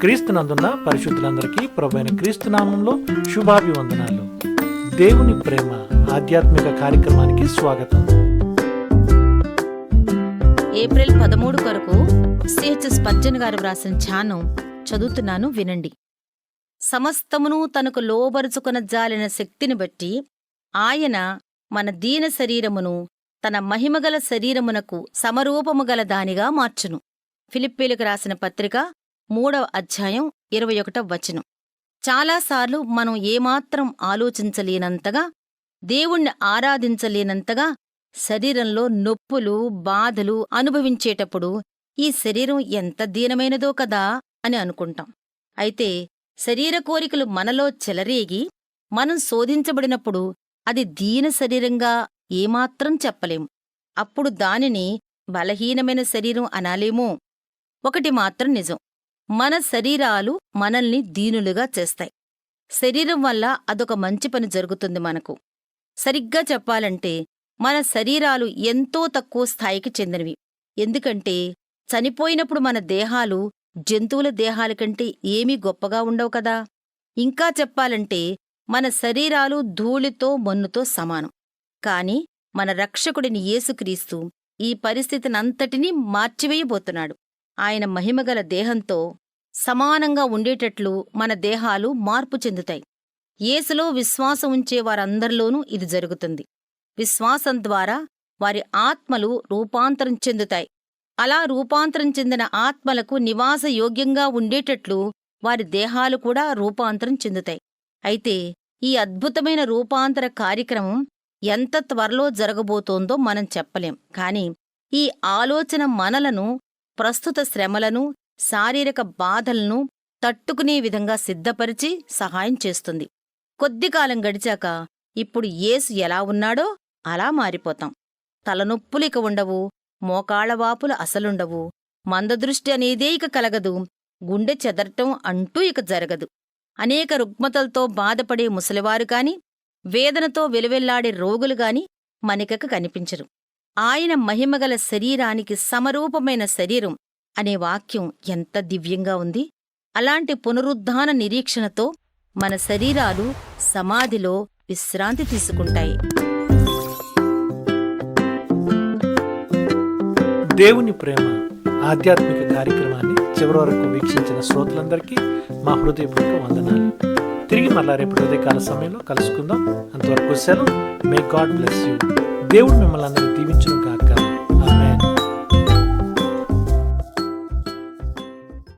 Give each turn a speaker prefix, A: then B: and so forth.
A: క్రీస్తునందున్న పరిశుద్ధులందరికీ ప్రభైన క్రీస్తునామంలో శుభాభివందనాలు. దేవుని ప్రేమ ఆధ్యాత్మిక కార్యక్రమానికి స్వాగతం.
B: ఏప్రిల్ పదమూడు కొరకు సిహెచ్ఎస్ పర్జన్ గారు వ్రాసిన ధ్యానం చదువుతున్నాను వినండి. సమస్తమును తనకు లోబరుచుకున జాలిన శక్తిని బట్టి ఆయన మన దీన శరీరమును తన మహిమగల శరీరమునకు సమరూపముగల దానిగా మార్చును. ఫిలిప్పీలకు రాసిన పత్రిక మూడవ అధ్యాయం ఇరవై ఒకటవ వచనం. చాలాసార్లు మనం ఏమాత్రం ఆలోచించలేనంతగా దేవుణ్ణి ఆరాధించలేనంతగా శరీరంలో నొప్పులు బాధలు అనుభవించేటప్పుడు ఈ శరీరం ఎంత దీనమైనదో కదా అని అనుకుంటాం. అయితే శరీర కోరికలు మనలో చెలరేగి మనం శోధించబడినప్పుడు అది దీన శరీరంగా ఏమాత్రం చెప్పలేం. అప్పుడు దానిని బలహీనమైన శరీరం అనాలేమో. ఒకటి మాత్రం నిజం. మన శరీరాలు మనల్ని దీనులుగా చేస్తాయి. శరీరం వల్ల అదొక మంచి పని జరుగుతుంది మనకు. సరిగ్గా చెప్పాలంటే మన శరీరాలు ఎంతో తక్కువ స్థాయికి చెందినవి. ఎందుకంటే చనిపోయినప్పుడు మన దేహాలు జంతువుల దేహాల కంటే ఏమీ గొప్పగా ఉండవు కదా. ఇంకా చెప్పాలంటే మన శరీరాలు ధూళితో మన్నుతో సమానం. కాని మన రక్షకుడిని యేసుక్రీస్తు ఈ పరిస్థితినంతటినీ మార్చివేయబోతున్నాడు. ఆయన మహిమగల దేహంతో సమానంగా ఉండేటట్లు మన దేహాలు మార్పు చెందుతాయి. యేసులో విశ్వాసం ఉంచే వారందరిలోనూ ఇది జరుగుతుంది. విశ్వాసం ద్వారా వారి ఆత్మలు రూపాంతరం చెందుతాయి. అలా రూపాంతరం చెందిన ఆత్మలకు నివాస యోగ్యంగా ఉండేటట్లు వారి దేహాలు కూడా రూపాంతరం చెందుతాయి. అయితే ఈ అద్భుతమైన రూపాంతర కార్యక్రమం ఎంత త్వరలో జరగబోతోందో మనం చెప్పలేం. కాని ఈ ఆలోచన మనలను ప్రస్తుత శ్రమలను శారీరక బాధలను తట్టుకునే విధంగా సిద్ధపరిచి సహాయం చేస్తుంది. కొద్దికాలం గడిచాక ఇప్పుడు యేసు ఎలా ఉన్నాడో అలా మారిపోతాం. తలనొప్పులు ఇక ఉండవు మోకాళ్ళవాపులు అసలుండవు మందదృష్టి అనేదే ఇక కలగదు గుండె చెదరటం అంటూ ఇక జరగదు. అనేక రుగ్మతలతో బాధపడే ముసలివారు కాని వేదనతో వెలువెల్లాడే రోగులుగాని మనకిక కనిపించరు. ఆయన మహిమగల శరీరానికి సమరూపమైన శరీరం అనే వాక్యం ఎంత దివ్యంగా ఉంది. అలాంటి పునరుద్ధాన నిరీక్షణతో మన శరీరాలు సమాధిలో విశ్రాంతి తీసుకుంటాయి.
A: దేవుని ప్రేమ ఆధ్యాత్మిక కార్యక్రమాన్ని చివరి వరకు వీక్షించిన శ్రోతలందరికీ మా హృదయపూర్వక వందనాలు. తిరిగి మళ్ళా రేపు హృదయకాల సమయంలో కలుసుకుందాం. అంతవరకు సెలవు. మే గాడ్ బ్లెస్ యూ దేవుడు మిమ్మల్ని అందరినీ దీవించును.